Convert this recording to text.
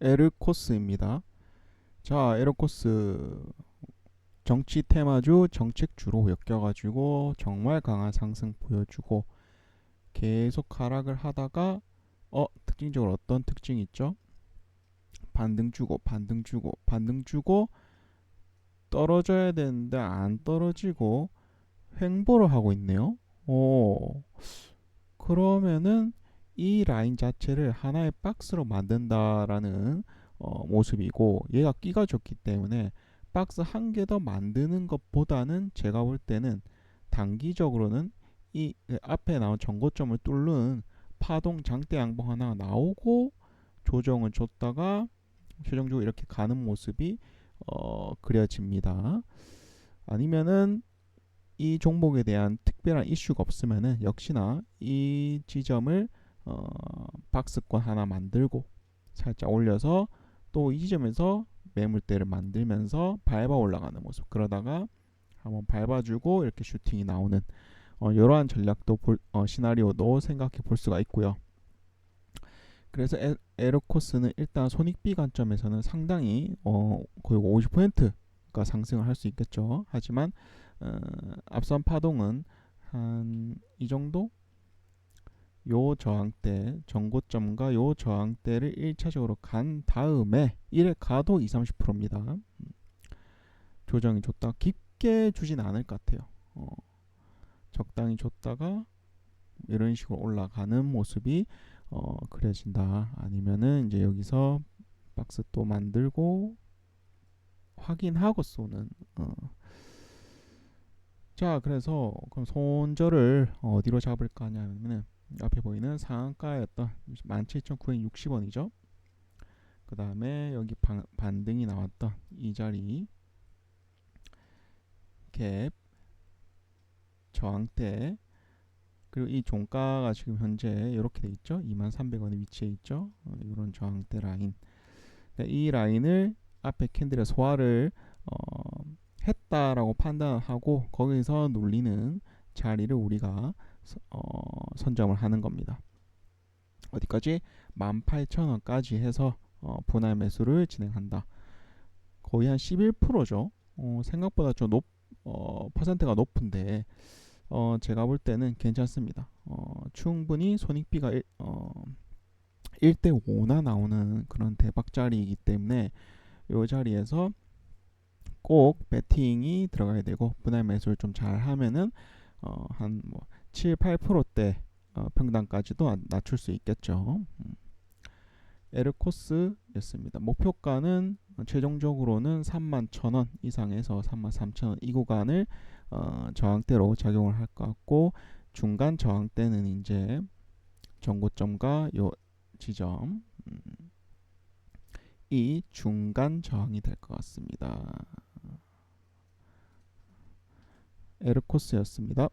에르코스입니다. 자, 에르코스 정치 테마주 정책주로 엮여가지고 정말 강한 상승 보여주고 계속 하락을 하다가 어 특징적으로 어떤 특징이 있죠? 반등 주고 반등 주고 반등 주고 떨어져야 되는데 안 떨어지고 횡보를 하고 있네요. 오 그러면은 이 라인 자체를 하나의 박스로 만든다라는 어, 모습이고 얘가 끼가 좋기 때문에 박스 한 개 더 만드는 것보다는 제가 볼 때는 단기적으로는 이 앞에 나온 전고점을 뚫는 파동 장대 양봉 하나 나오고 조정을 줬다가 최종적으로 이렇게 가는 모습이 어, 그려집니다. 아니면은 이 종목에 대한 특별한 이슈가 없으면은 역시나 이 지점을 어, 박스권 하나 만들고 살짝 올려서 또 이 지점에서 매물대를 만들면서 밟아 올라가는 모습 그러다가 한번 밟아주고 이렇게 슈팅이 나오는 어, 이러한 전략도 볼, 어, 시나리오도 생각해 볼 수가 있고요. 그래서 에, 에르코스는 일단 손익비 관점에서는 상당히 어, 거의 50%가 상승을 할 수 있겠죠. 하지만 어, 앞선 파동은 한 이 정도 요 저항대 전고점과 요 저항대를 1차적으로 간 다음에 이래 가도 20, 30%입니다. 조정이 줬다 깊게 주진 않을 것 같아요. 어, 적당히 줬다가 이런 식으로 올라가는 모습이 어, 그려진다. 아니면은 이제 여기서 박스 또 만들고 확인하고 쏘는. 어. 자, 그래서 그럼 손절을 어디로 잡을까 하냐면은 앞에 보이는 상한가였던 17,960원이죠. 그 다음에 여기 반, 반등이 나왔던 이 자리 갭 저항대 그리고 이 종가가 지금 현재 이렇게 돼 있죠. 23,300원에 위치해 있죠. 어, 이런 저항대 라인. 이 라인을 앞에 캔들의 소화를 어, 했다라고 판단하고 거기서 눌리는 자리를 우리가 어, 선점을 하는 겁니다. 어디까지? 18,000원까지 해서 어, 분할 매수를 진행한다. 거의 한 11%죠. 어, 생각보다 좀 높, 어, 퍼센트가 높은데 어, 제가 볼 때는 괜찮습니다. 어, 충분히 손익비가 1, 어, 1대 5나 나오는 그런 대박 자리이기 때문에 이 자리에서 꼭 배팅이 들어가야 되고 분할 매수를 좀 잘 하면은 어, 한뭐 7, 8%대 어, 평단까지도 낮출 수 있겠죠. 음. 에르코스였습니다. 목표가는 최종적으로는 31,000원 이상에서 33,000원 이 구간을 어, 저항대로 작용을 할 것 같고 중간 저항대는 이제 전고점과 요 지점 음, 이 중간 저항이 될 것 같습니다. 에르코스였습니다.